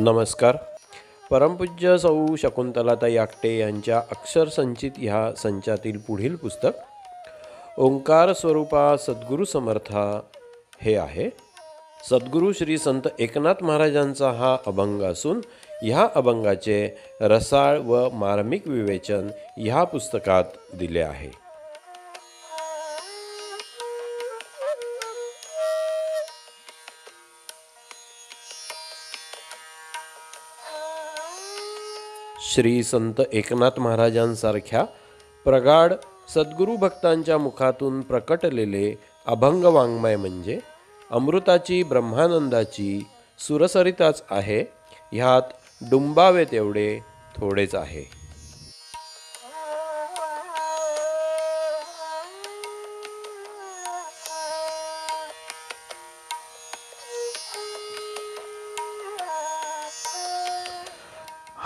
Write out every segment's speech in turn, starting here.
नमस्कार. परमपूज्य सौ शकुंतलाताई आकटे यांच्या अक्षर संचित ह्या संचातील पुढील पुस्तक ओंकार स्वरूपा सद्गुरू समर्था हे आहे. सद्गुरू श्री संत एकनाथ महाराजांचा हा अभंग असून ह्या अभंगाचे रसाळ व मार्मिक विवेचन ह्या पुस्तकात दिले आहे. श्री संत एकनाथ महाराजांसारख्या प्रगाढ सद्गुरू भक्तांच्या मुखातून प्रकटलेले अभंग वाङ्मय म्हणजे अमृताची ब्रह्मानंदाची सुरसरिताच आहे ह्यात डुंबावे तेवढे थोडेच आहे.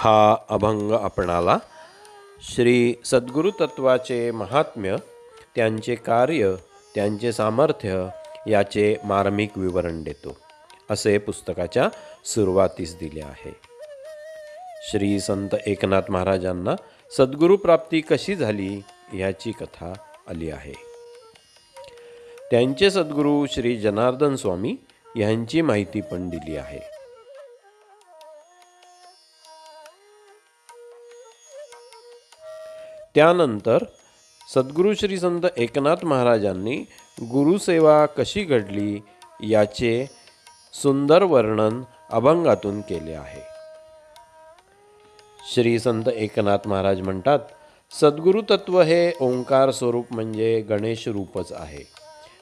हा अभंग आपणाला श्री सद्गुरु तत्वाचे महात्म्य त्यांचे कार्य त्यांचे सामर्थ्य याचे मार्मिक विवरण देतो. असे पुस्तकाच्या सुरुवातीस दिले आहे. श्री संत एकनाथ महाराजांना सद्गुरू प्राप्ती कशी झाली याची कथा आली आहे. त्यांचे सद्गुरू श्री जनार्दन स्वामी यांची माहिती पण दिली आहे. त्यानंतर सद्गुरू श्री संत एकनाथ महाराजांनी गुरुसेवा कशी घडली याचे सुंदर वर्णन अभंगातून केले आहे. श्री संत एकनाथ महाराज म्हणतात सद्गुरु तत्व हे ओंकार स्वरूप म्हणजे गणेश रूपच आहे.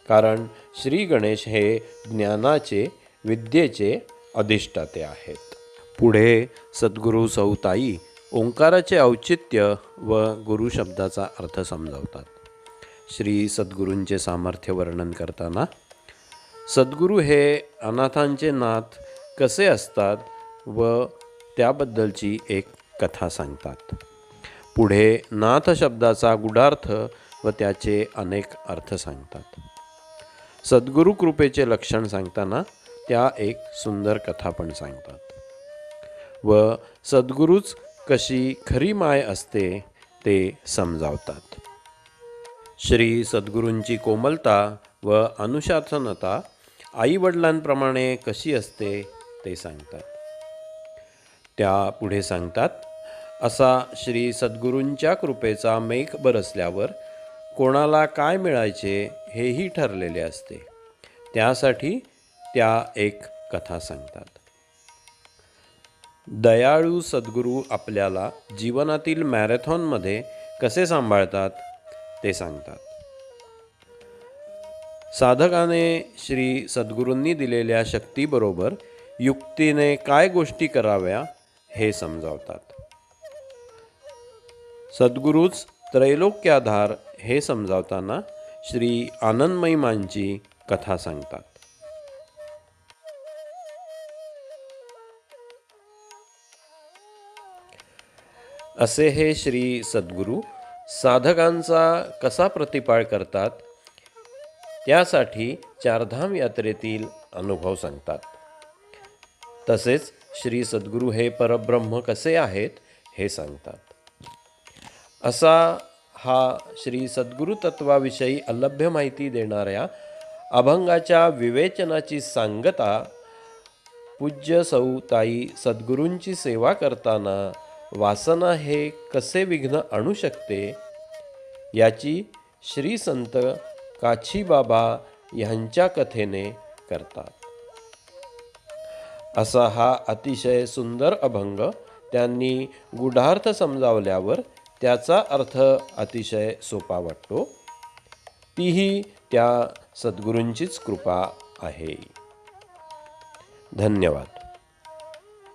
कारण श्री गणेश हे ज्ञानाचे विद्येचे अधिष्ठाते आहेत. पुढे सद्गुरू सौताई ओंकाराचे औचित्य व गुरु शब्दाचा अर्थ समजावतात. श्री सद्गुरूंचे सामर्थ्य वर्णन करताना सद्गुरू हे अनाथांचे नाथ कसे असतात व त्याबद्दलची एक कथा सांगतात. पुढे नाथ शब्दाचा गुढार्थ व त्याचे अनेक अर्थ सांगतात. सद्गुरू कृपेचे लक्षण सांगताना त्या एक सुंदर कथा पण सांगतात. व सद्गुरूच कशी खरी माय असते ते समजावतात. श्री सद्गुरूंची कोमलता व अनुशासनता आईवडिलांप्रमाणे कशी असते ते सांगतात. त्या पुढे सांगतात असा श्री सद्गुरूंच्या कृपेचा मेघ बरसल्यावर कोणाला काय मिळायचे हेही ठरलेले असते. त्यासाठी त्या एक कथा सांगतात. दयाळू सद्गुरू आपल्याला जीवनातील मॅरेथॉनमध्ये कसे सांभाळतात ते सांगतात. साधकाने श्री सद्गुरूंनी दिलेल्या शक्तीबरोबर युक्तीने काय गोष्टी कराव्या हे समजावतात. सद्गुरूच त्रैलोक्याधार हे समजावताना श्री आनंदमयीमांची कथा सांगतात. असे हे श्री सद्गुरू साधकांचा कसा प्रतिपाळ करतात त्यासाठी चारधाम यात्रेतील अनुभव सांगतात. तसेच श्री सद्गुरू हे परब्रह्म कसे आहेत हे सांगतात. असा हा श्री सद्गुरू तत्वाविषयी अलभ्य माहिती देणाऱ्या अभंगाच्या विवेचनाची सांगता पूज्य सौताई सद्गुरूंची सेवा करताना वासना हे कसे विघ्न आणू शकते? याची श्री संत काछीबाबा ह्यांच्या कथेने करतात. असा हा अतिशय सुंदर अभंग त्यांनी गुढार्थ समजावल्यावर त्याचा अर्थ अतिशय सोपा वाटतो. तीही त्या सद्गुरूंचीच कृपा आहे. धन्यवाद.